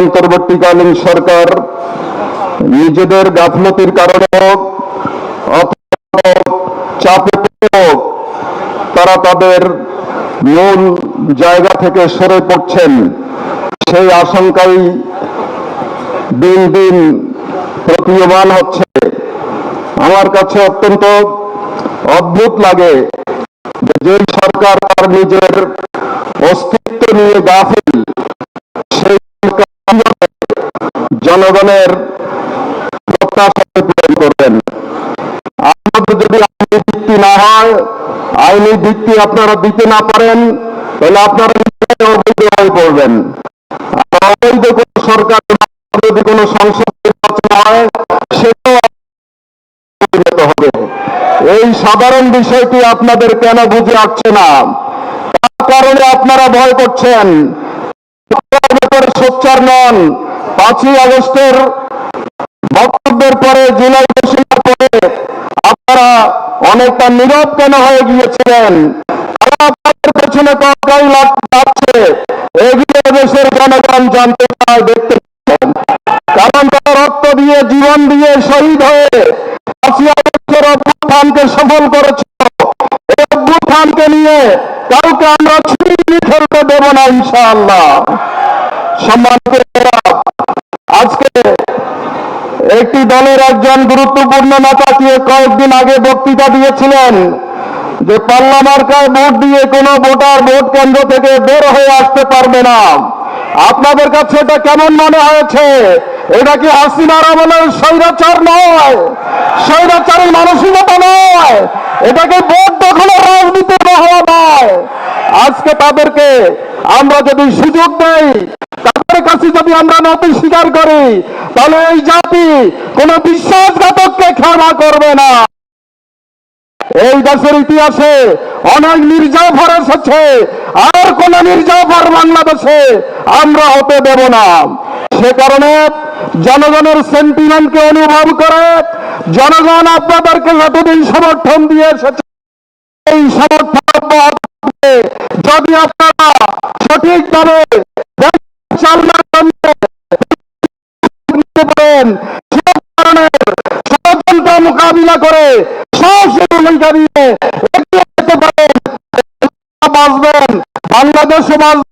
অন্তর্বর্তীকালীন সরকার নিজেদের গাফলতির কারণে হোক চাপে হোক, তারা তাদের মূল জায়গা থেকে সরে পড়ছেন। সেই আশঙ্কাই দিন দিন প্রতীয়মান হচ্ছে। আমার কাছে অত্যন্ত অদ্ভুত লাগে যে সরকার তার নিজের অস্তিত্ব নিয়ে গাফিল জনগণের প্রত্যাশাকে পূরণ করবেন। আপনাদের যদি আইনি ভিত্তি না হয়, আইনি ভিত্তি আপনারা দিতে না পারেন, তাহলে আপনারা অবৈধ হয়ে পড়বেন। অবৈধ কোন সরকার যদি কোনো সংসদ নির্বাচন হয়, সেটাও হবে। এই সাধারণ বিষয়টি আপনাদের কেন বুঝে আসছে না? তার কারণে আপনারা ভয় করছেন। সোচ্চার নন। পাঁচই আগস্টের বক্তব্যের পরে জুলাই ঘোষণার পরে আপনারা অনেকটা নীরব কেন হয়ে গিয়েছিলেন? পেছনে লাগছে? দেশের জনগণ জানতে দেখতে। কারণ তারা রক্ত দিয়ে, জীবন দিয়ে শহীদ হয়ে পাঁচই আগস্টের অভ্যুত্থানকে সফল করেছে। এই অভ্যুত্থানকে নিয়ে কাউকে আমরা ছিনিয়ে খেলতে দেব না, ইনশাআল্লাহ। একটি দলের একজন গুরুত্বপূর্ণ নেতা দিয়ে কয়েকদিন আগে বক্তৃতা দিয়েছিলেন যে পাল্লা মার্কায় ভোট দিয়ে কোনো ভোটার ভোট কেন্দ্র থেকে বের হয়ে আসতে পারবে না। আপনাদের কাছে এটা কেমন মনে হয়েছে? এটা কি হাসিনার আমলের স্বৈরাচার নয়? স্বৈরাচারের মানসিকতা নয়? এটাকে ভোট দখলের রাজনীতি হওয়া নয়? আজকে তাদেরকে আমরা যদি সুযোগ দেই, তাদের কাছে যদি আমরা নতি স্বীকার করি তাহলে এই জাতি কোন বিশ্বাসঘাতককে ক্ষমা করবে না। এই দেশের ইতিহাসে অনেক মির্জাফর এসেছে আর কোন মির্জাফর বাংলাদেশে আমরা হতে দেব না। সে কারণে জনগণের সেন্টিমেন্টকে অনুভব করে, জনগণ আপনাদেরকে যতদিন সমর্থন দিয়ে এসেছে, এই সমর্থন যদি আপনারা সঠিকভাবে দেশ ধরনের ষড়যন্ত্র মোকাবিলা করে ভূমিকা দিয়ে এগিয়ে বাঁচবেন বাংলাদেশ বাঁচবে।